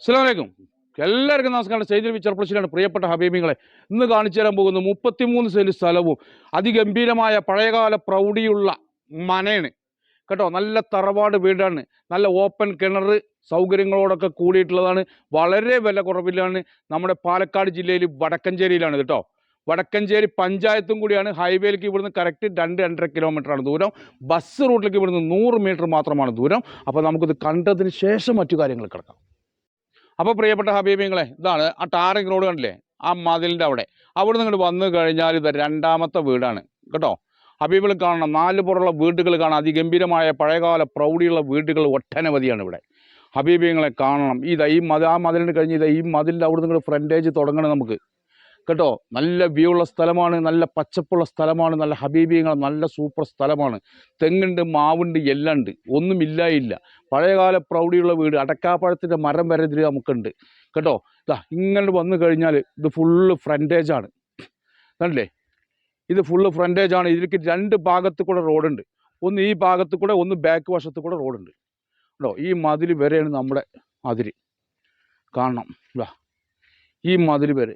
അസ്സലാമലൈക്കും. എല്ലാവർക്കും നമസ്കാരം. സ്റ്റേജിൽ ചെറുപ്പശ്ശേരിയാണ് പ്രിയപ്പെട്ട ഹബീബിങ്ങളെ ഇന്ന് കാണിച്ചു തരാൻ പോകുന്ന മുപ്പത്തിമൂന്ന് സെന്റ് സ്ഥലവും അതിഗംഭീരമായ പഴയകാല പ്രൗഢിയുള്ള മനയാണ്. കേട്ടോ നല്ല തറവാട് വീടാണ്. നല്ല ഓപ്പൺ കിണർ സൗകര്യങ്ങളോടൊക്കെ കൂടിയിട്ടുള്ളതാണ്. വളരെ വില കുറവിലാണ്. നമ്മുടെ പാലക്കാട് ജില്ലയിൽ വടക്കഞ്ചേരിയിലാണ് കേട്ടോ. വടക്കഞ്ചേരി പഞ്ചായത്തും കൂടിയാണ്. ഹൈവേയിലേക്ക് ഇവിടുന്ന് കറക്റ്റ് രണ്ട് രണ്ടര ആണ് ദൂരം. ബസ് റൂട്ടിലേക്ക് ഇവിടുന്ന് നൂറ് മീറ്റർ മാത്രമാണ് ദൂരം. അപ്പോൾ നമുക്കിത് കണ്ടതിന് ശേഷം മറ്റു കാര്യങ്ങൾ കിടക്കാം. അപ്പോൾ പ്രിയപ്പെട്ട ഹബീബിങ്ങളെ ഇതാണ് ആ ടാറിംഗ് റോഡ് കണ്ടില്ലേ? ആ മതിലിന്റെ അവിടെ. അവിടെ നിങ്ങൾ വന്നു കഴിഞ്ഞാൽ ഇത് രണ്ടാമത്തെ വീടാണ്. കേട്ടോ? ഹബീബുകൾ കാണണം. നാല് പുറമുള്ള വീടുകൾ കാണാം. അതിഗംഭീരമായ പഴയകാല പ്രൗഢിയുള്ള വീടുകൾ ഒട്ടനവധിയാണ് ഇവിടെ. ഹബീബിങ്ങളെ കാണണം. ഇതാ ഈ മത ആ മതിലിന് കഴിഞ്ഞ് ഇതാ ഈ മതിലിന്റെ അവിടെ നിങ്ങൾ ഫ്രണ്ടേജ് തുടങ്ങണം നമുക്ക്. കേട്ടോ നല്ല വ്യൂ ഉള്ള സ്ഥലമാണ് നല്ല പച്ചപ്പുള്ള സ്ഥലമാണ് നല്ല ഹബീബിയങ്ങൾ നല്ല സൂപ്പർ സ്ഥലമാണ്. തെങ്ങുണ്ട് മാവുണ്ട് എല്ലാം ഉണ്ട് ഒന്നുമില്ല ഇല്ല പഴയകാല പ്രൗഢിയുള്ള വീട് അടക്കാപ്പഴത്തിന്റെ മരം വരെ ഇതിൽ നമുക്കുണ്ട്. കേട്ടോ ഇതാ ഇങ്ങനെ വന്നു കഴിഞ്ഞാൽ ഇത് ഫുള്ള് ഫ്രണ്ടേജ് ആണ്. കണ്ടില്ലേ? ഇത് ഫുള്ള് ഫ്രണ്ടേജ് ആണ്. ഇതിലേക്ക് രണ്ട് ഭാഗത്ത് കൂടെ റോഡുണ്ട്. ഒന്ന് ഈ ഭാഗത്ത് കൂടെ ഒന്ന് ബാക്ക് വശത്ത് കൂടെ റോഡുണ്ട്. കേട്ടോ ഈ മതിൽ വരെയാണ് നമ്മുടെ അതിര് കാണണം ഇതാ ഈ മതിൽ വരെ.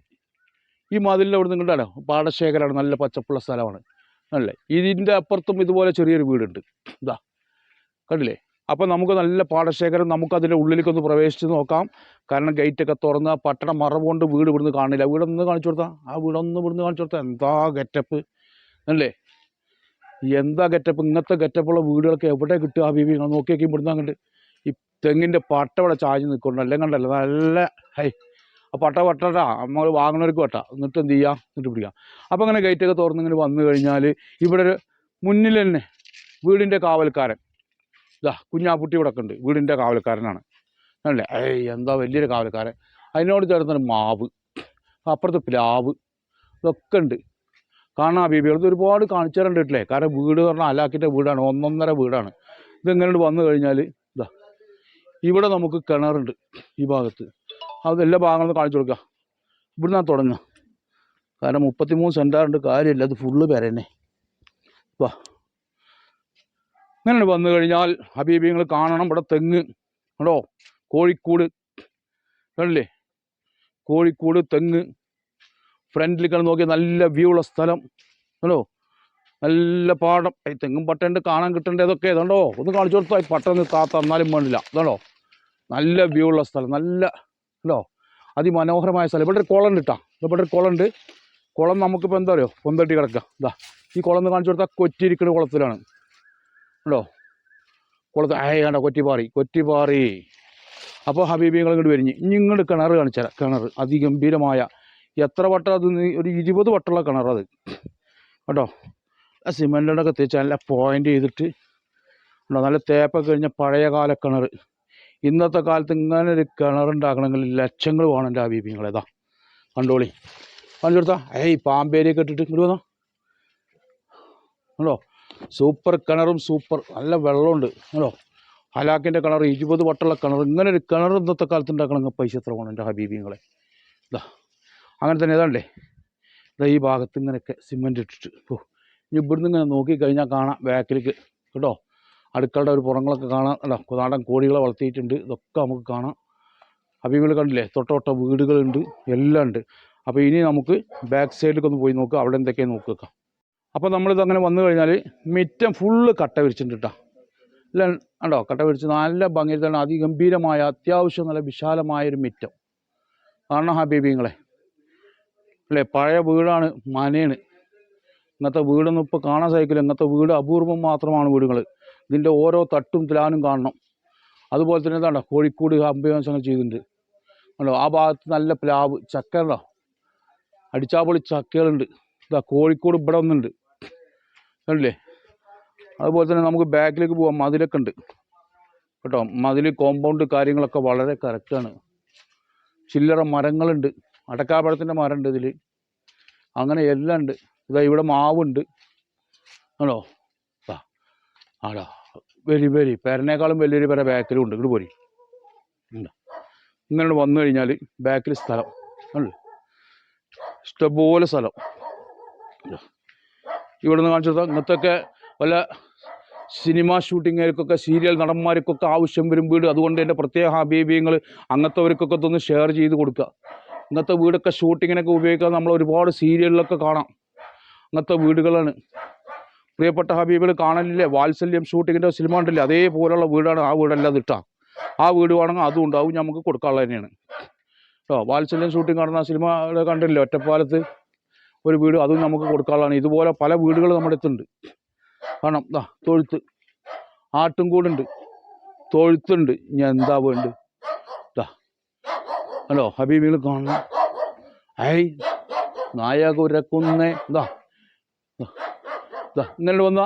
ഈ മതിലിന്റെ അവിടെ നിങ്ങളുടെ കണ്ടാലോ പാടശേഖരമാണ് നല്ല പച്ചപ്പുള്ള സ്ഥലമാണ്. അല്ലേ? ഇതിന്റെ അപ്പുറത്തും ഇതുപോലെ ചെറിയൊരു വീടുണ്ട്. ഇതാ കണ്ടില്ലേ? അപ്പോൾ നമുക്ക് നല്ല പാടശേഖരം നമുക്ക് അതിന്റെ ഉള്ളിലേക്കൊന്ന് പ്രവേശിച്ച് നോക്കാം. കാരണം ഗേറ്റൊക്കെ തുറന്ന് പട്ടണ മറവ് കൊണ്ട് വീട് ഇവിടുന്ന് കാണില്ല. വീടൊന്ന് കാണിച്ചു കൊടുത്താൽ ആ വീടൊന്ന് ഇവിടുന്ന് കാണിച്ചു കൊടുത്താൽ എന്താ ഗെറ്റപ്പ്? അല്ലേ? എന്താ ഗെറ്റപ്പ്? ഇങ്ങനത്തെ ഗെറ്റപ്പുള്ള വീടുകളൊക്കെ എവിടെ കിട്ടുക ആ ബീബി നോക്കി നോക്കി ഇവിടുന്ന് അങ്ങോട്ട് ഈ തെങ്ങിന്റെ പട്ടവിടെ ചാഞ്ഞ് നിൽക്കുന്നുണ്ട് അല്ലെങ്കിൽ കണ്ടല്ലോ? നല്ല ഹൈ പട്ട പട്ടട്ട നമ്മൾ വാങ്ങണവർക്ക് പട്ട. എന്നിട്ട് എന്ത് ചെയ്യാം? എന്നിട്ട് പിടിക്കാം. അപ്പോൾ അങ്ങനെ ഗേറ്റൊക്കെ തുറന്ന് ഇങ്ങനെ വന്നു കഴിഞ്ഞാൽ ഇവിടെ ഒരു മുന്നിൽ തന്നെ വീടിന്റെ കാവൽക്കാരൻ. ഇതാ കുഞ്ഞാപ്പുട്ടി ഇവിടെ ഉണ്ട്. വീടിന്റെ കാവൽക്കാരനാണ്. അല്ലേ ഏയ് എന്താ വലിയൊരു കാവൽക്കാരൻ. അതിനോട് ചേർന്നൊരു മാവ്. അപ്പുറത്ത് പ്ലാവ്. ഇതൊക്കെ ഉണ്ട്. കാണാ ബീബികളത് ഒരുപാട് കാണിച്ചു തരണ്ടിട്ടില്ലേ കാരണം വീട് പറഞ്ഞാൽ അലാക്കിന്റെ വീടാണ്. ഒന്നൊന്നര വീടാണ്. ഇതെങ്ങനെ വന്നു കഴിഞ്ഞാൽ ഇതാ ഇവിടെ നമുക്ക് കിണറുണ്ട് ഈ ഭാഗത്ത്. അത് എല്ലാ ഭാഗങ്ങളും കാണിച്ചു കൊടുക്കുക ഇവിടുന്ന് തുടങ്ങുക. കാരണം മുപ്പത്തി മൂന്ന് സെന്റാറുണ്ട് കാര്യമില്ല. അത് ഫുള്ള് പെരന്നെ വാ. ഇങ്ങനെ വന്നു കഴിഞ്ഞാൽ ഹബീബിങ്ങൾ കാണണം. ഇവിടെ തെങ്ങ്. കണ്ടോ? കോഴിക്കോട്. കണ്ടില്ലേ? കോഴിക്കോട് തെങ്ങ്. ഫ്രണ്ടിൽ കണ്ട് നോക്കിയാൽ നല്ല വ്യൂ ഉള്ള സ്ഥലം. ഹലോ നല്ല പാടം. ഈ തെങ്ങും പട്ടേണ്ട് കാണാൻ കിട്ടേണ്ട ഇതൊക്കെ ഇതുണ്ടോ ഒന്ന് കാണിച്ചു കൊടുത്തോ ഈ പട്ടം താത്ത എന്നാലും വേണ്ടില്ല. ഇതാണോ? നല്ല വ്യൂ ഉള്ള സ്ഥലം. നല്ല ഹലോ അതിമനോഹരമായ സ്ഥലം. ഇവിടെ ഒരു കുളം കിട്ടാം ഇവിടെ ഒരു കുളം ഉണ്ട്. കുളം നമുക്കിപ്പോൾ എന്താ പറയുക പൊന്തട്ടി കിടക്കുക ഇതാ ഈ കുളം എന്ന് കാണിച്ചു കൊടുത്താൽ കൊറ്റിരിക്കണ കുളത്തിലാണ്. ഉണ്ടോ കുളത്ത് ആയ കണ്ട? കൊറ്റിപ്പാറി. കൊറ്റിപ്പാറി. അപ്പോൾ ഹബീബികൾ ഇങ്ങോട്ട് വരിഞ്ഞ് ഇനി ഇങ്ങോട്ട് കിണർ കാണിച്ചുതരാം കിണർ അതിഗംഭീരമായ. എത്ര വട്ടം അത് ഒരു ഇരുപത് വട്ടമുള്ള കിണറത് കേട്ടോ ആ സിമെന്റോടൊക്കെ തേച്ച് നല്ല പോയിന്റ് ചെയ്തിട്ട് ഉണ്ടോ നല്ല തേപ്പൊക്കെ കഴിഞ്ഞ പഴയ കാല കിണർ ഇന്നത്തെ കാലത്ത് ഇങ്ങനെ ഒരു കിണറുണ്ടാക്കണമെങ്കിൽ ലക്ഷങ്ങൾ വേണം എന്റെ ഹബീബിങ്ങളേതാ കണ്ടോളി. കാണിച്ചു ഏയ് പാമ്പേരിയൊക്കെ ഇട്ടിട്ട് ഇങ്ങോട്ട് വന്നോ. ഉണ്ടോ സൂപ്പർ കിണറും സൂപ്പർ നല്ല വെള്ളമുണ്ട്. കേട്ടോ ഹലാക്കിന്റെ കിണർ ഇരുപത് വട്ടുള്ള കിണർ. ഇങ്ങനെ ഒരു കിണർ ഇന്നത്തെ കാലത്ത് ഉണ്ടാക്കണമെങ്കിൽ പൈസ എത്ര വേണം എന്റെ ഹബീബിങ്ങളെ. ഇതാ അങ്ങനെ തന്നെ ഏതാണ്ടേ. ഇതാ ഈ ഭാഗത്ത് ഇങ്ങനെയൊക്കെ സിമെന്റ് ഇട്ടിട്ട്. ഓ ഇനി ഇവിടുന്ന് ഇങ്ങനെ നോക്കിക്കഴിഞ്ഞാൽ കാണാം ബാക്കിലേക്ക് കേട്ടോ അടുക്കളുടെ ഒരു പുറങ്ങളൊക്കെ കാണാം അല്ല നാടൻ കോഴികളെ വളർത്തിയിട്ടുണ്ട്. ഇതൊക്കെ നമുക്ക് കാണാം. ഹബീബികൾ കണ്ടില്ലേ? തൊട്ടോട്ട വീടുകളുണ്ട്. എല്ലാം ഉണ്ട്. അപ്പോൾ ഇനി നമുക്ക് ബാക്ക് സൈഡിലേക്ക് ഒന്ന് പോയി നോക്കുക അവിടെ എന്തൊക്കെയാണ് നോക്കുക അപ്പോൾ നമ്മളിത് അങ്ങനെ വന്നു കഴിഞ്ഞാൽ മിറ്റം ഫുള്ള് കട്ട വിരിച്ചിട്ടുണ്ട് കേട്ടോ അല്ല ഉണ്ടോ കട്ട വിരിച്ച് നല്ല ഭംഗിയിൽ തന്നെ അതിഗംഭീരമായ അത്യാവശ്യം നല്ല വിശാലമായൊരു മിറ്റം. കാരണം ഹബീബിങ്ങളെ. അല്ലേ പഴയ വീടാണ് മനയാണ് ഇന്നത്തെ വീടൊന്നും ഇപ്പോൾ കാണാൻ സാധിക്കില്ല. ഇന്നത്തെ വീട് അപൂർവം മാത്രമാണ് വീടുകൾ ഇതിന്റെ ഓരോ തട്ടും തിലാനും കാണണം. അതുപോലെ തന്നെ എന്താണ് കോഴിക്കോട് അങ്ങനെ ചെയ്തിട്ടുണ്ട്. കണ്ടോ? ആ ഭാഗത്ത് നല്ല പ്ലാവ് ചക്ക ഉണ്ടോ അടിച്ചാപ്പൊളി ചക്കകളുണ്ട്. ഇതാ കോഴിക്കോട് ഇവിടെ ഒന്നുണ്ട് കണ്ടില്ലേ? അതുപോലെ തന്നെ നമുക്ക് ബാക്കിലേക്ക് പോകാം മതിലൊക്കെ ഉണ്ട്. കേട്ടോ? മതിൽ കോമ്പൗണ്ട് കാര്യങ്ങളൊക്കെ വളരെ കറക്റ്റാണ് ചില്ലറ മരങ്ങളുണ്ട്. അടക്കാപ്പഴത്തിന്റെ മരമുണ്ട് ഇതിൽ അങ്ങനെ എല്ലാം ഉണ്ട്. ഇതാ ഇവിടെ മാവുണ്ട്. ആണോ ആടാ വരി വരി പേരനേക്കാളും വലിയൊരു പെര ബാക്കിലും ഉണ്ട് ഇങ്ങോട്ട് പോരി ഇങ്ങനെ വന്നു കഴിഞ്ഞാൽ ബാക്കിൽ സ്ഥലം. അല്ലേ ഇഷ്ടംപോലെ സ്ഥലം. ഇവിടുന്ന് കാണിച്ചു കൊടുത്താൽ ഇങ്ങനത്തെയൊക്കെ വല്ല സിനിമ ഷൂട്ടിങ്ങുകൾക്കൊക്കെ സീരിയൽ നടന്മാർക്കൊക്കെ ആവശ്യം വരും വീട്. അതുകൊണ്ട് എന്റെ പ്രത്യേക ഹബീബിയങ്ങൾ അങ്ങനത്തെവർക്കൊക്കെ ഒന്ന് ഷെയർ ചെയ്ത് കൊടുക്കുക. ഇന്നത്തെ വീടൊക്കെ ഷൂട്ടിങ്ങിനൊക്കെ ഉപയോഗിക്കാൻ നമ്മൾ ഒരുപാട് സീരിയലിലൊക്കെ കാണാം. അങ്ങനത്തെ വീടുകളാണ്. പ്രിയപ്പെട്ട ഹബീബിൽ കാണലില്ലേ? വാത്സല്യം ഷൂട്ടിങ്ങിന്റെ സിനിമ ഉണ്ടല്ലേ അതേപോലെയുള്ള വീടാണ് ആ വീടല്ല ഇട്ടാ. ആ വീട് വേണമെങ്കിൽ അതും ഉണ്ടാവും നമുക്ക് കൊടുക്കാനുള്ളത് തന്നെയാണ്. കേട്ടോ വാത്സല്യം ഷൂട്ടിംഗ് കാണുന്ന സിനിമ കണ്ടില്ലേ? ഒറ്റപ്പാലത്ത് ഒരു വീട് അതും നമുക്ക് കൊടുക്കാനുള്ളതാണ്. ഇതുപോലെ പല വീടുകൾ നമ്മുടെ അടുത്തുണ്ട്. കാരണം ദാ തൊഴുത്ത്. ആട്ടുംകൂടുണ്ട് തൊഴുത്തുണ്ട്. ഞാൻ എന്താ വേണ്ട ഹലോ ഹബീബികൾ കാണണം. ഐ നായകുരക്കുന്നേ ഇതാ ഇങ്ങനെ വന്ന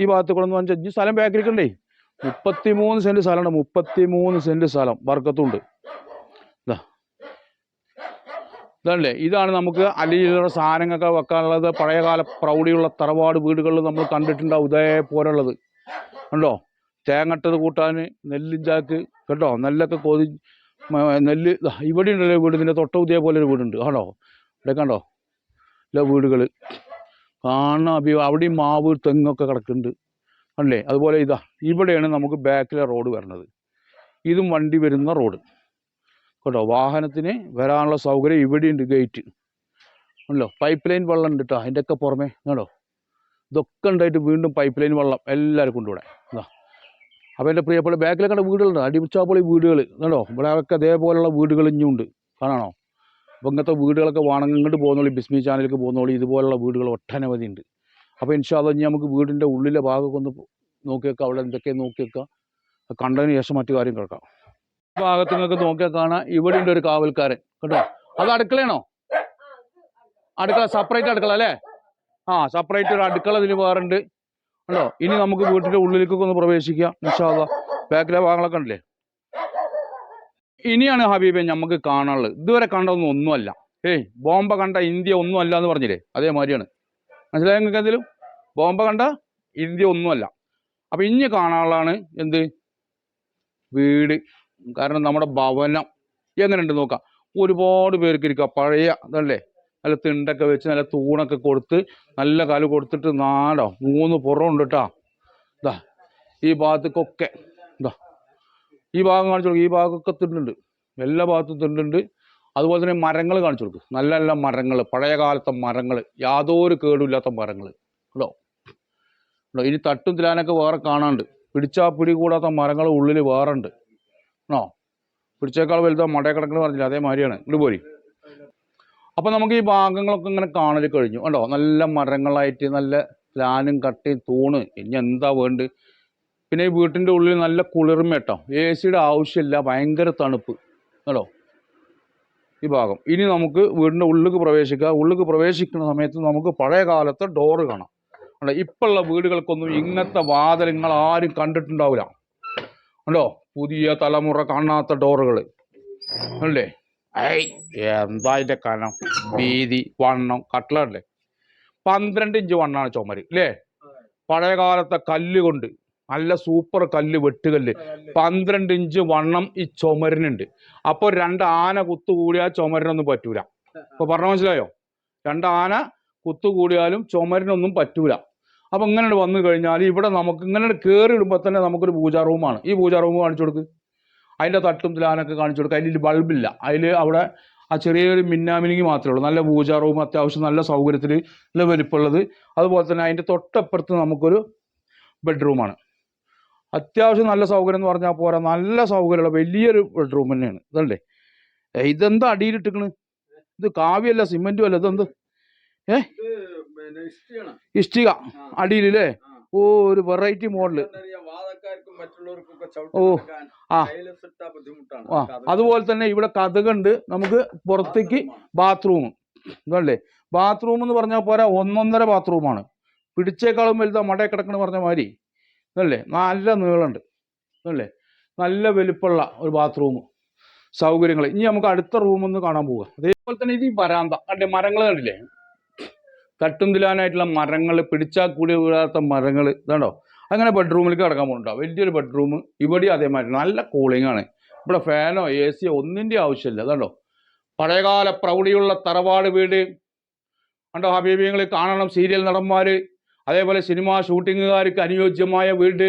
ഈ ഭാഗത്ത് കൂടെ വന്ന് അഞ്ചഞ്ച് സ്ഥലം ബാക്കിരിക്കണ്ടേ മുപ്പത്തി മൂന്ന് സെന്റ് സ്ഥലമാണ് മുപ്പത്തി മൂന്ന് സെന്റ് സ്ഥലം വർക്കത്തുണ്ട് ഇതാ ഇതല്ലേ ഇതാണ് നമുക്ക് അലിയിലുള്ള സാധനങ്ങളൊക്കെ വെക്കാനുള്ളത് പഴയകാല പ്രൗഢിയുള്ള തറവാട് വീടുകളിൽ നമ്മൾ കണ്ടിട്ടുണ്ടാവും ഇതേപോലുള്ളത്. കണ്ടോ? തേങ്ങട്ടത് കൂട്ടാൻ നെല്ലും ചാക്ക് കേട്ടോ? നെല്ലൊക്കെ കൊതി നെല്ല് ഇവിടെ ഉണ്ടല്ലോ വീട് ഇതിന്റെ തൊട്ട ഇതേപോലെ ഒരു വീടുണ്ട്. കണ്ടോ? ഇവിടെ കണ്ടോ? ഇല്ല വീടുകൾ കാണാൻ അഭി അവിടെയും മാവ് തെങ്ങൊക്കെ കിടക്കുന്നുണ്ട്. അല്ലേ? അതുപോലെ ഇതാ ഇവിടെയാണ് നമുക്ക് ബാക്കിലെ റോഡ് വരുന്നത് ഇതും വണ്ടി വരുന്ന റോഡ്. കേട്ടോ വാഹനത്തിന് വരാനുള്ള സൗകര്യം ഇവിടെയുണ്ട് ഗേറ്റ്. ആണല്ലോ പൈപ്പ് ലൈൻ വെള്ളം ഉണ്ട് കേട്ടോ അതിന്റെയൊക്കെ പുറമേ കേട്ടോ ഇതൊക്കെ ഉണ്ടായിട്ട് വീണ്ടും പൈപ്പ് ലൈൻ വെള്ളം എല്ലാവർക്കും ഉണ്ട് ഇവിടെ. ഇതാ അപ്പോൾ എന്റെ പ്രിയപ്പെട്ട ബാക്കിലൊക്കെ വീടുകളുണ്ട് അടിമിച്ചാപ്പൊളി വീടുകൾ കേട്ടോ ഇവിടെ ഒക്കെ അതേപോലെയുള്ള വീടുകൾ ഇനിയും ഉണ്ട് കാണാണോ? അപ്പോൾ ഇങ്ങനത്തെ വീടുകളൊക്കെ വേണമെങ്കിൽ ഇങ്ങോട്ട് പോകുന്നോളി ബിസ്മി ചാനലിലേക്ക് പോകുന്നോളി ഇതുപോലുള്ള വീടുകൾ ഒട്ടനവധി ഉണ്ട് അപ്പോൾ ഇൻഷാല്ല ഇനി നമുക്ക് വീടിന്റെ ഉള്ളിലെ ഭാഗമൊക്കെ ഒന്ന് നോക്കി അവിടെ എന്തൊക്കെ നോക്കി വെക്കാം കണ്ടതിന് ശേഷം മറ്റു കാര്യം കേൾക്കാം. ഭാഗത്ത് നിങ്ങൾക്ക് നോക്കിയാൽ കാണാം ഇവിടെ ഉണ്ട് ഒരു കാവൽക്കാരൻ. കേട്ടോ? അത് അടുക്കളയാണോ? അടുക്കള സെപ്പറേറ്റ് അടുക്കള അല്ലേ? ആ സെപ്പറേറ്റ് ഒരു അടുക്കള ഇതിന് വേറുണ്ട് കേട്ടോ ഇനി നമുക്ക് വീട്ടിന്റെ ഉള്ളിലേക്കൊക്കെ ഒന്ന് പ്രവേശിക്കാം ഇൻഷാല്ല ബാക്കിലെ ഭാഗങ്ങളൊക്കെ ഉണ്ടല്ലേ ഇനിയാണ് ഹബീബെ നമുക്ക് കാണാനുള്ളത്. ഇതുവരെ കണ്ടതൊന്നും ഒന്നുമല്ല. ഏയ് ബോംബ കണ്ട ഇന്ത്യ ഒന്നും അല്ല എന്ന് പറഞ്ഞില്ലേ? അതേമാതിരിയാണ്. മനസ്സിലായ നിങ്ങൾക്ക് എന്തെങ്കിലും? ബോംബ കണ്ട ഇന്ത്യ ഒന്നുമല്ല. അപ്പം ഇനി കാണാനുള്ളതാണ് എന്ത്? വീട്. കാരണം നമ്മുടെ ഭവനം. എങ്ങനെയുണ്ട് നോക്കാം. ഒരുപാട് പേർക്ക് ഇരിക്കുക പഴയ അതല്ലേ നല്ല തിണ്ടൊക്കെ വെച്ച് നല്ല തൂണൊക്കെ കൊടുത്ത് നല്ല കാൽ കൊടുത്തിട്ട് നാടോ. മൂന്ന് പുറമുണ്ട് കേട്ടോ ഇതാ ഈ ഭാഗത്തേക്കൊക്കെ ഈ ഭാഗം കാണിച്ചു കൊടുക്കും ഈ ഭാഗമൊക്കെ തിണ്ടുണ്ട് എല്ലാ ഭാഗത്തും തിണ്ടുണ്ട് അതുപോലെ തന്നെ മരങ്ങൾ കാണിച്ചു കൊടുക്കും. നല്ല നല്ല മരങ്ങൾ പഴയ കാലത്തെ മരങ്ങൾ യാതൊരു കേടുമില്ലാത്ത മരങ്ങൾ. കേട്ടോ? കേട്ടോ? ഇനി തട്ടും തിലാനൊക്കെ വേറെ കാണാണ്ട് പിടിച്ചാ പിടി കൂടാത്ത മരങ്ങൾ ഉള്ളിൽ വേറെ ഉണ്ട്. ആണോ? പിടിച്ചേക്കാൾ വലുതാ മടയ കിടക്കണ പറഞ്ഞില്ല? അതേമാതിരിയാണ്. ഇങ്ങോട്ട് പോരി. അപ്പം നമുക്ക് ഈ ഭാഗങ്ങളൊക്കെ ഇങ്ങനെ കാണൽ കഴിഞ്ഞു. കണ്ടോ? നല്ല മരങ്ങളായിട്ട് നല്ല പ്ലാനും കട്ടയും തൂണ്. ഇനി എന്താ വേണ്ട പിന്നെ ഈ വീട്ടിന്റെ ഉള്ളിൽ നല്ല കുളിർമ കേട്ടോ. എ സിയുടെ ആവശ്യമില്ല ഭയങ്കര തണുപ്പ്. കേട്ടോ? ഈ ഭാഗം. ഇനി നമുക്ക് വീടിന്റെ ഉള്ളിലേക്ക് പ്രവേശിക്കുക. ഉള്ളിലേക്ക് പ്രവേശിക്കുന്ന സമയത്ത് നമുക്ക് പഴയ കാലത്തെ ഡോറ് കാണാം. കണ്ടോ? ഇപ്പോഴുള്ള വീടുകൾക്കൊന്നും ഇങ്ങനത്തെ വാതിൽ ആരും കണ്ടിട്ടുണ്ടാവില്ല. കണ്ടോ? പുതിയ തലമുറ കാണാത്ത ഡോറുകൾ അല്ലേ ഐ എന്താ അതിന്റെ കനം? വീതി വണ്ണം കട്ടിലല്ലേ? പന്ത്രണ്ട് ഇഞ്ച് വണ്ണാണ് ചുമര് അല്ലേ? പഴയ കാലത്തെ കല്ല് കൊണ്ട് നല്ല സൂപ്പർ കല്ല് വെട്ടുകല്ല്. പന്ത്രണ്ട് ഇഞ്ച് വണ്ണം ഈ ചുമരിനുണ്ട്. അപ്പോൾ രണ്ട് ആന കുത്തുകൂടിയാൽ ചുമരിനൊന്നും പറ്റൂല. അപ്പൊ പറഞ്ഞ മനസ്സിലായോ? രണ്ട് ആന കുത്തുകൂടിയാലും ചുമരിനൊന്നും പറ്റൂല. അപ്പൊ ഇങ്ങനെ വന്നു കഴിഞ്ഞാൽ ഇവിടെ നമുക്ക് ഇങ്ങനെ കയറി ഇടുമ്പോൾ തന്നെ നമുക്കൊരു പൂജാ റൂമാണ് ഈ പൂജാ റൂം കാണിച്ചു കൊടുക്ക്. അതിന്റെ തട്ടും തിലാനൊക്കെ കാണിച്ചു കൊടുക്കുക അതിൽ ബൾബില്ല അതിൽ അവിടെ ആ ചെറിയൊരു മിന്നാമിനിങ്ങി മാത്രമേ ഉള്ളൂ. നല്ല പൂജാ റൂം അത്യാവശ്യം നല്ല സൗകര്യത്തിൽ നല്ല വലിപ്പമുള്ളത്. അതുപോലെ തന്നെ അതിന്റെ തൊട്ടപ്പുറത്ത് നമുക്കൊരു ബെഡ്റൂമാണ് അത്യാവശ്യം നല്ല സൗകര്യം എന്ന് പറഞ്ഞാൽ പോരാ. നല്ല സൗകര്യമുള്ള വലിയൊരു ബെഡ്റൂം തന്നെയാണ്. ഇതല്ലേ? ഇതെന്താ അടിയിലിട്ടിക്കണ് ഇത് കാവ്യല്ല സിമെന്റും അല്ല ഇതെന്ത്? ഏ? ഇഷ്ടിക. അടിയിലല്ലേ? ഓ ഒരു വെറൈറ്റി മോഡൽ ഓ, ആ. ആ. അതുപോലെ തന്നെ ഇവിടെ കഥകുണ്ട്. നമുക്ക് പുറത്തേക്ക് ബാത്റൂം ഇതല്ലേ? ബാത്റൂം എന്ന് പറഞ്ഞാൽ പോരാ ഒന്നൊന്നര ബാത്റൂമാണ് പിടിച്ചേക്കാളും വലുതാ മടയിൽ കിടക്കണ പറഞ്ഞ മാതിരി. ഇതല്ലേ നല്ല നീളമുണ്ട് അല്ലേ? നല്ല വലുപ്പമുള്ള ഒരു ബാത്റൂം. സൗകര്യങ്ങൾ ഇനി നമുക്ക് അടുത്ത റൂമൊന്ന് കാണാൻ പോവുക. അതേപോലെ തന്നെ ഇത് ഈ വരാന്ത. കണ്ടേ? മരങ്ങൾ കണ്ടില്ലേ? തട്ടും തിലാനായിട്ടുള്ള മരങ്ങൾ പിടിച്ചാൽ കൂടി വീഴാത്ത മരങ്ങൾ ഇതാണ്ടോ? അങ്ങനെ ബെഡ്റൂമിലേക്ക് കിടക്കാൻ പോകുന്നുണ്ടോ വലിയൊരു ബെഡ്റൂം. ഇവിടെ അതേമാതിരി. നല്ല കൂളിംഗ് ആണ്. ഇവിടെ ഫാനോ എ സിയോ ഒന്നിന്റെ ആവശ്യമില്ല. അതാണ്ടോ പഴയകാല പ്രൗഢിയുള്ള തറവാട് വീട്. കണ്ടോ? ഹബീബിയങ്ങൾ കാണണം. സീരിയൽ നടന്മാർ അതേപോലെ സിനിമ ഷൂട്ടിങ്ങുകാർക്ക് അനുയോജ്യമായ വീട്.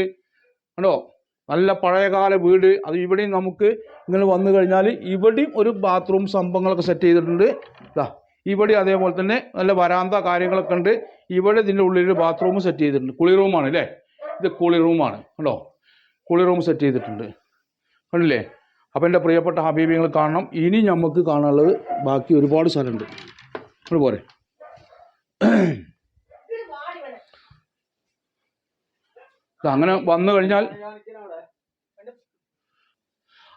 കണ്ടോ? നല്ല പഴയകാല വീട്. അത് ഇവിടെയും നമുക്ക് ഇങ്ങനെ വന്നു കഴിഞ്ഞാൽ ഇവിടെയും ഒരു ബാത്റൂം സംഭവങ്ങളൊക്കെ സെറ്റ് ചെയ്തിട്ടുണ്ട്. ഇതാ ഇവിടെ അതേപോലെ തന്നെ നല്ല വരാന്ത കാര്യങ്ങളൊക്കെ ഉണ്ട്. ഇവിടെ ഇതിന്റെ ഉള്ളിൽ ബാത്റൂം സെറ്റ് ചെയ്തിട്ടുണ്ട്. കുളി റൂമാണ് അല്ലേ? ഇത് കുളി റൂമാണ് കണ്ടോ? കുളി റൂം സെറ്റ് ചെയ്തിട്ടുണ്ട്. കണ്ടില്ലേ? അപ്പം എന്റെ പ്രിയപ്പെട്ട ഹബീബിങ്ങൾ കാണണം. ഇനി നമുക്ക് കാണാനുള്ളത് ബാക്കി ഒരുപാട് സ്ഥലമുണ്ട്. പോരെ. അങ്ങനെ വന്നു കഴിഞ്ഞാൽ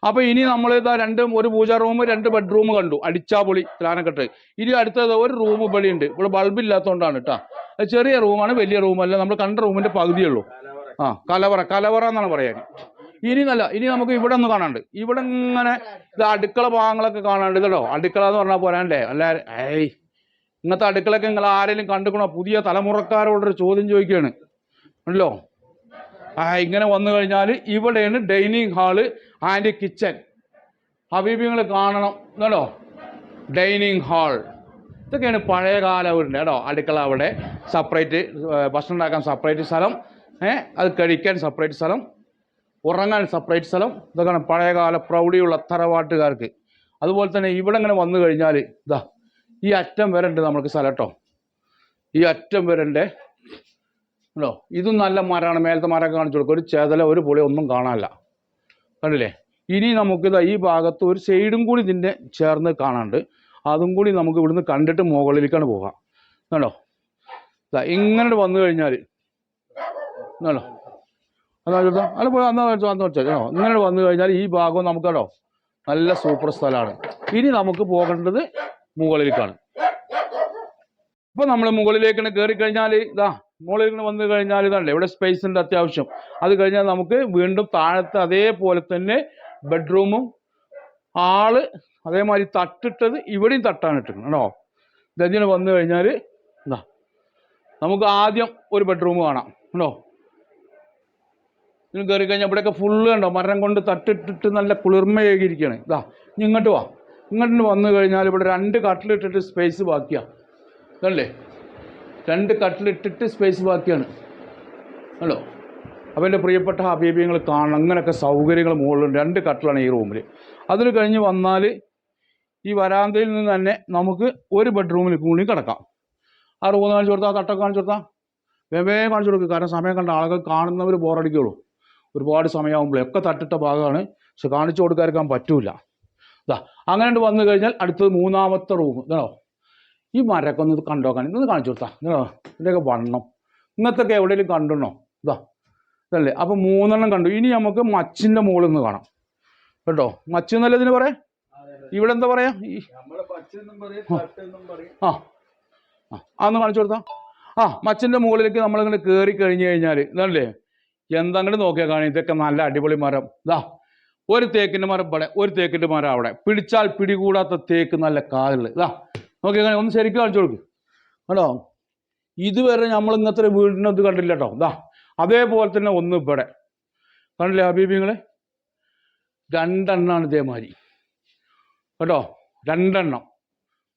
അപ്പൊ ഇനി നമ്മൾ ഇതാ രണ്ട് ഒരു പൂജാ റൂം രണ്ട് ബെഡ്റൂം കണ്ടു. അടിച്ചാപൊളി പ്ലാനക്കെട്ട് ഇനി അടുത്തത് ഒരു റൂം ഇവിടെ ഉണ്ട് ഇവിടെ ബൾബ് ഇല്ലാത്തതുകൊണ്ടാണ് കേട്ടോ ചെറിയ റൂമാണ് വലിയ റൂമല്ല നമ്മൾ കണ്ട റൂമിന്റെ പകുതിയുള്ളൂ. ആ കലവറ. കലവറ എന്നാണ് പറയാൻ ഇനി. നല്ല ഇനി നമുക്ക് ഇവിടെ ഒന്ന് കാണാണ്ട് ഇവിടെ ഇങ്ങനെ ഇത് അടുക്കള ഭാഗങ്ങളൊക്കെ കാണാണ്ട് ഇതോ അടുക്കള എന്ന് പറഞ്ഞാൽ പോരാണ്ടേ അല്ല ഏയ്. ഇങ്ങനത്തെ അടുക്കളയൊക്കെ നിങ്ങൾ ആരെങ്കിലും കണ്ടുക്കണോ പുതിയ തലമുറക്കാരോടൊരു ചോദ്യം ചോദിക്കുകയാണ്. ഉണ്ടല്ലോ? ആ ഇങ്ങനെ വന്നു കഴിഞ്ഞാൽ ഇവിടെയാണ് ഡൈനിങ് ഹാൾ ആൻഡ് കിച്ചൺ ഹബീബിങ്ങൾ കാണണം കേട്ടോ ഡൈനിങ് ഹാൾ. ഇതൊക്കെയാണ് പഴയകാല വീടിന്റെ കേട്ടോ? അടുക്കള അവിടെ. സെപ്പറേറ്റ് ഭക്ഷണം ഉണ്ടാക്കാൻ സെപ്പറേറ്റ് സ്ഥലം ഏ അത് കഴിക്കാൻ സെപ്പറേറ്റ് സ്ഥലം ഉറങ്ങാൻ സെപ്പറേറ്റ് സ്ഥലം ഇതൊക്കെയാണ് പഴയകാല പ്രൗഢിയുള്ള തറവാട്ടുകാർക്ക്. അതുപോലെ തന്നെ ഇവിടെ ഇങ്ങനെ വന്നു കഴിഞ്ഞാൽ ഇതാ ഈ അറ്റം വരെ ഉണ്ട് നമുക്ക് സ്ഥലം കേട്ടോ? ഈ അറ്റം വരെ ഉണ്ടോ? ഇതും നല്ല മരമാണ്. മേലത്തെ മരമൊക്കെ കാണിച്ചു കൊടുക്കും. ഒരു ചേതല ഒരു പുളി ഒന്നും കാണാനില്ല. കണ്ടില്ലേ? ഇനി നമുക്ക് ഇതാ ഈ ഭാഗത്ത് ഒരു സൈഡും കൂടി ഇതിന്റെ ചേർന്ന് കാണാണ്ട് അതും കൂടി നമുക്ക് ഇവിടുന്ന് കണ്ടിട്ട് മുകളിലേക്കാണ് പോകാം. കണ്ടോ? ഇങ്ങനെ വന്നു കഴിഞ്ഞാൽ കണ്ടോ? അതാ ചോദിച്ചാൽ അല്ല പോയി അന്നാ വെച്ചോ അന്ന് വെച്ചോ ഇങ്ങനെ വന്നു കഴിഞ്ഞാൽ ഈ ഭാഗം നമുക്ക് കേട്ടോ നല്ല സൂപ്പർ സ്ഥലമാണ്. ഇനി നമുക്ക് പോകേണ്ടത് മുകളിലേക്കാണ്. ഇപ്പം നമ്മൾ മുകളിലേക്കാണ് കയറി കഴിഞ്ഞാൽ ഇതാ മുകളിലേക്ക് വന്നു കഴിഞ്ഞാൽ ഇതല്ലേ ഇവിടെ സ്പേസ് ഉണ്ട് അത്യാവശ്യം. അത് കഴിഞ്ഞാൽ നമുക്ക് വീണ്ടും താഴത്തെ അതേപോലെ തന്നെ ബെഡ്റൂമും ആൾ അതേമാതിരി തട്ടിട്ടത് ഇവിടെയും തട്ടാണ് ഇട്ടിരുന്നത് കേട്ടോ. ഇതങ്ങനെ വന്നു കഴിഞ്ഞാൽ? ഇതാ നമുക്ക് ആദ്യം ഒരു ബെഡ്റൂം കാണാം കേട്ടോ. ഇതിന് കയറി കഴിഞ്ഞാൽ ഇവിടെയൊക്കെ ഫുള്ള് കണ്ടോ? മരം കൊണ്ട് തട്ടിട്ടിട്ട് നല്ല കുളിർമയേകിയിരിക്കുകയാണ് ഇതാ ഇനി ഇങ്ങോട്ട് വാ. ഇങ്ങോട്ട് വന്നു കഴിഞ്ഞാൽ ഇവിടെ രണ്ട് കട്ടിലിട്ടിട്ട് സ്പേസ് ബാക്കിയാണ് ഇതല്ലേ? രണ്ട് കട്ടിലിട്ടിട്ട് സ്പേസ് ബാക്കിയാണ്. ഹലോ അപ്പോൾ എന്റെ പ്രിയപ്പെട്ട ഹബീബിയങ്ങൾ കാണണം. അങ്ങനെയൊക്കെ സൗകര്യങ്ങൾ മുകളിലുണ്ട്. രണ്ട് കട്ടിലാണ് ഈ റൂമിൽ അതിന് കഴിഞ്ഞ് വന്നാൽ ഈ വരാന്തയിൽ നിന്ന് തന്നെ നമുക്ക് ഒരു ബെഡ്റൂമിൽ കൂടി കിടക്കാം. ആ റൂം കാണിച്ചു കൊടുത്താൽ തട്ടൊക്കെ കാണിച്ചു കൊടുത്താൽ വേവേ കാണിച്ചു കൊടുക്കുക കാരണം സമയം കണ്ട ആളുകൾ കാണുന്നവർ ബോറടിക്കുള്ളൂ ഒരുപാട് സമയമാകുമ്പോൾ ഒക്കെ തട്ടിട്ട ഭാഗമാണ്. പക്ഷെ കാണിച്ചു കൊടുക്കാതിരിക്കാൻ പറ്റൂല. അങ്ങനെ വന്നു കഴിഞ്ഞാൽ അടുത്തത് മൂന്നാമത്തെ റൂം ഇതാണോ? ഈ മരമൊക്കെ ഒന്ന് കണ്ടോക്കാൻ ഇതൊന്ന് കാണിച്ചു കൊടുത്താ. ഇതൊക്കെ ഇതിന്റെയൊക്കെ വണ്ണം. ഇന്നത്തൊക്കെ എവിടെയെങ്കിലും കണ്ടുണ്ടോ? ഇതാ ഇതല്ലേ? അപ്പം മൂന്നെണ്ണം കണ്ടു. ഇനി നമുക്ക് മച്ചിന്റെ മുകളിൽ നിന്ന് കാണാം. കേട്ടോ? മച്ച് എന്നല്ല ഇതിന് പറയാം? ഇവിടെ എന്താ പറയാ? ആ. ആ. അതൊന്ന് കാണിച്ചു കൊടുത്താ. ആ മച്ചിന്റെ മുകളിലേക്ക് നമ്മളിങ്ങനെ കയറി കഴിഞ്ഞു കഴിഞ്ഞാൽ ഇതല്ലേ? എന്തങ്ങോട്ട് നോക്കിയാൽ കാണി ഇതൊക്കെ നല്ല അടിപൊളി മരം. ഇതാ ഒരു തേക്കിന്റെ മരം ഇവിടെ ഒരു തേക്കിന്റെ മരം അവിടെ. പിടിച്ചാൽ പിടികൂടാത്ത തേക്ക് നല്ല കാതുള്ളത് ഇതാ കാണി ഒന്ന് ശരിക്കും കാണിച്ചു കൊടുക്ക്. കേട്ടോ ഇതുവരെ നമ്മൾ ഇങ്ങനത്തെ ഒരു വീടിനെ ഇത് കണ്ടില്ല കേട്ടോ. ഇതാ അതേപോലെ തന്നെ ഒന്ന് ഇവിടെ. കണ്ടില്ലേ ഹബീബിങ്ങളെ രണ്ടെണ്ണമാണ് ഇതേമാതിരി. കേട്ടോ? രണ്ടെണ്ണം.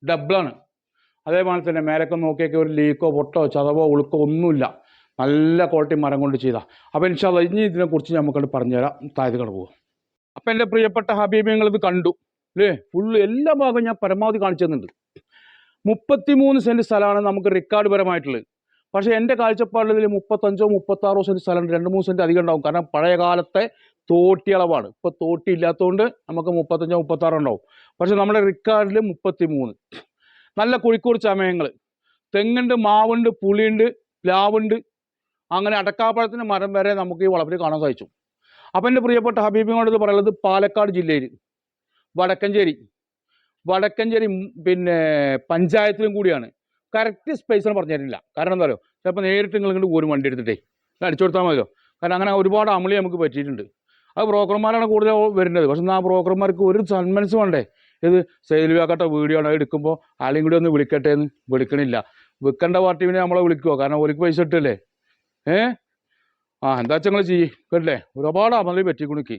ഡബിളാണ്. അതേപോലെ തന്നെ മേലൊക്കെ നോക്കിയൊക്കെ ഒരു ലീക്കോ പൊട്ടോ ചതവോ ഉളുക്കോ ഒന്നുമില്ല. നല്ല ക്വാളിറ്റി മരം കൊണ്ട് ചെയ്താ. അപ്പോൾ ഇൻഷാല്ല ഇനി ഇതിനെക്കുറിച്ച് നമുക്കത് പറഞ്ഞുതരാം. താഴ്ത്തി കട പോവാം. അപ്പം എന്റെ പ്രിയപ്പെട്ട ഹബീബിങ്ങൾ ഇത് കണ്ടു. അല്ലേ ഫുള്ള് എല്ലാ ഭാഗവും ഞാൻ പരമാവധി കാണിച്ചു തന്നിട്ടുണ്ട്. മുപ്പത്തിമൂന്ന് സെന്റ് സ്ഥലമാണ് നമുക്ക് റെക്കോർഡ് പരമായിട്ടുള്ളത്. പക്ഷേ എന്റെ കാഴ്ചപ്പാടിൽ മുപ്പത്തഞ്ചോ മുപ്പത്താറോ സെന്റ് സ്ഥലം രണ്ട് മൂന്ന് സെന്റ് അധികം ഉണ്ടാവും. കാരണം പഴയ കാലത്തെ തോട്ടി അളവാണ്. ഇപ്പോൾ തോട്ടി ഇല്ലാത്തതുകൊണ്ട് നമുക്ക് മുപ്പത്തഞ്ചോ മുപ്പത്താറോ ഉണ്ടാവും. പക്ഷേ നമ്മുടെ റിക്കാർഡിൽ മുപ്പത്തി മൂന്ന് നല്ല കുഴിക്കൂർ ചമയങ്ങൾ തെങ്ങുണ്ട് മാവുണ്ട് പുളിയുണ്ട് പ്ലാവുണ്ട്. അങ്ങനെ അടക്കാപ്പഴത്തിന്റെ മരം വരെ നമുക്ക് ഈ വളപ്പിൽ കാണാൻ സാധിച്ചു. അപ്പം എന്റെ പ്രിയപ്പെട്ട ഹബീബിനോട് ഇത് പറയുന്നത് പാലക്കാട് ജില്ലയിൽ വടക്കഞ്ചേരി. വടക്കഞ്ചേരി പിന്നെ പഞ്ചായത്തിലും കൂടിയാണ്. കറക്റ്റ് സ്പേസ് എന്ന് പറഞ്ഞു തരുന്നില്ല കാരണം എന്താ പറയുക ചിലപ്പോൾ നേരിട്ട് നിങ്ങൾ ഇങ്ങോട്ട് ഒരു വണ്ടി എടുത്തിട്ടേ. അടിച്ചു കൊടുത്താൽ മതിയോ? കാരണം അങ്ങനെ ഒരുപാട് അമളി നമുക്ക് പറ്റിയിട്ടുണ്ട്. അത് ബ്രോക്കർമാരാണ് കൂടുതൽ വരുന്നത്. പക്ഷെ ആ ബ്രോക്കർമാർക്ക് ഒരു സന്മനസ് വേണ്ടേ? ഇത് സെയിൽവാക്കട്ടെ വീഡിയോ ആണ് എടുക്കുമ്പോൾ ആളെയും കൂടി ഒന്ന് വിളിക്കട്ടെ എന്ന് വിളിക്കണില്ല. വിൽക്കേണ്ട പാർട്ടി പിന്നെ നമ്മളെ വിളിക്കുമോ കാരണം ഒരു പൈസ ഇട്ടല്ലേ ഏ? ആ എന്താ വെച്ചാൽ നിങ്ങൾ ചെയ്യേ. കേട്ടില്ലേ? ഒരുപാട് അമളി പറ്റി കുണിക്ക്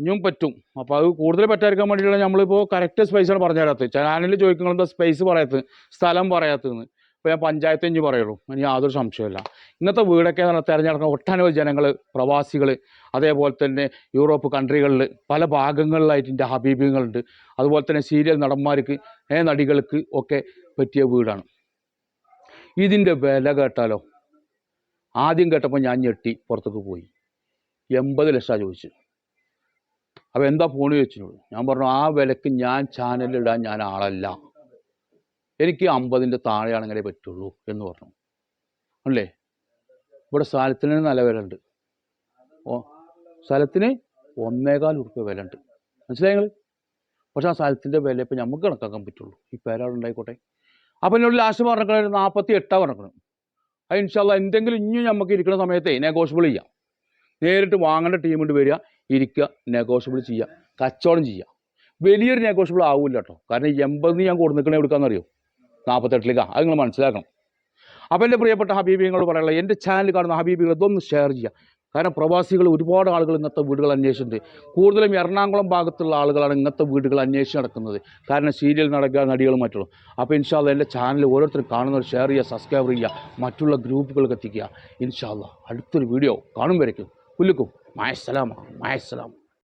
ഇനിയും പറ്റും. അപ്പോൾ അത് കൂടുതൽ പറ്റാതിരിക്കാൻ വേണ്ടിയിട്ടാണ് നമ്മളിപ്പോൾ കറക്റ്റ് സ്പേസാണ് പറഞ്ഞു തരാത്തത് ചാനലിൽ ചോദിക്കുന്നത് സ്പേസ് പറയാത്തത്? സ്ഥലം പറയാത്തതെന്ന്. ഇപ്പോൾ ഞാൻ പഞ്ചായത്ത് ഇഞ്ച് പറയുള്ളൂ. ഇനി യാതൊരു സംശയമില്ല ഇന്നത്തെ വീടൊക്കെ എന്ന് പറഞ്ഞാൽ തിരഞ്ഞെടുക്കുന്ന ഒട്ടനവധി ജനങ്ങൾ പ്രവാസികൾ അതേപോലെ തന്നെ യൂറോപ്പ് കൺട്രികളിൽ പല ഭാഗങ്ങളിലായിട്ട് എന്റെ ഹബീബികളുണ്ട്. അതുപോലെ തന്നെ സീരിയൽ നടന്മാർക്ക് നടികൾക്ക് ഒക്കെ പറ്റിയ വീടാണ്. ഇതിന്റെ വില കേട്ടാലോ? ആദ്യം കേട്ടപ്പോൾ ഞാൻ ഞെട്ടി പുറത്തേക്ക് പോയി. എൺപത് ലക്ഷമാണ് ചോദിച്ചു അപ്പോൾ എന്താ ഫോണ് ചോദിച്ചിട്ടുള്ളൂ ഞാൻ പറഞ്ഞു ആ വിലക്ക് ഞാൻ ചാനലിടാൻ ഞാൻ ആളല്ല. എനിക്ക് അമ്പതിന്റെ താഴെയാണെങ്കിലേ പറ്റുള്ളൂ എന്ന് പറഞ്ഞു. അല്ലേ? ഇവിടെ സ്ഥലത്തിന് നല്ല വില ഉണ്ട് ഓ സ്ഥലത്തിന് ഒന്നേകാൽ ഉറുപ്പ്യ വില ഉണ്ട് മനസ്സിലായി നിങ്ങൾ പക്ഷേ ആ സ്ഥലത്തിന്റെ വില ഇപ്പം നമുക്ക് കണക്കാക്കാൻ പറ്റുള്ളൂ. ഈ പേരാൾ ഉണ്ടായിക്കോട്ടെ. അപ്പം എന്നോട് ലാസ്റ്റ് പറഞ്ഞിട്ട് ഒരു നാൽപ്പത്തി എട്ടാണ് പറഞ്ഞു അത് ഇൻഷാല്ല എന്തെങ്കിലും ഇനിയും നമുക്ക് ഇരിക്കുന്ന സമയത്തെ നെഗോഷ്യബിൾ ചെയ്യാം. നേരിട്ട് വാങ്ങേണ്ട ടീമുണ്ട് വരിക. ഇരിക്കുക നെഗോഷ്യബിൾ ചെയ്യുക കച്ചവടം ചെയ്യുക. വലിയൊരു നെഗോഷ്യബിൾ ആവില്ല കേട്ടോ. കാരണം എൺപതിന് ഞാൻ കൊടുന്നിക്കണേ എടുക്കാമെന്നറിയോ നാൽപ്പത്തെട്ടിലേക്കാണ് അത് നിങ്ങൾ മനസ്സിലാക്കണം. അപ്പോൾ എന്റെ പ്രിയപ്പെട്ട ഹബീബിങ്ങളോട് പറയാനുള്ള എന്റെ ചാനൽ കാണുന്ന ഹബീബികൾ ഇതൊന്ന് ഷെയർ ചെയ്യുക. കാരണം പ്രവാസികൾ ഒരുപാട് ആളുകൾ ഇങ്ങനത്തെ വീടുകൾ അന്വേഷിച്ചിട്ടുണ്ട്. കൂടുതലും എറണാകുളം ഭാഗത്തുള്ള ആളുകളാണ് ഇന്നത്തെ വീടുകൾ അന്വേഷിച്ച് നടക്കുന്നത്. കാരണം സീരിയൽ നടക്കുക നടികളും മറ്റുള്ള. അപ്പോൾ ഇൻഷാല്ല എന്റെ ചാനൽ ഓരോരുത്തരും കാണുന്നവർ ഷെയർ ചെയ്യുക സബ്സ്ക്രൈബ് ചെയ്യുക മറ്റുള്ള ഗ്രൂപ്പുകൾക്ക് എത്തിക്കുക. ഇൻഷാല്ല അടുത്തൊരു വീഡിയോ കാണും വരയ്ക്കും. కులుకు. మాయస్సలామ మాయస్సలామ.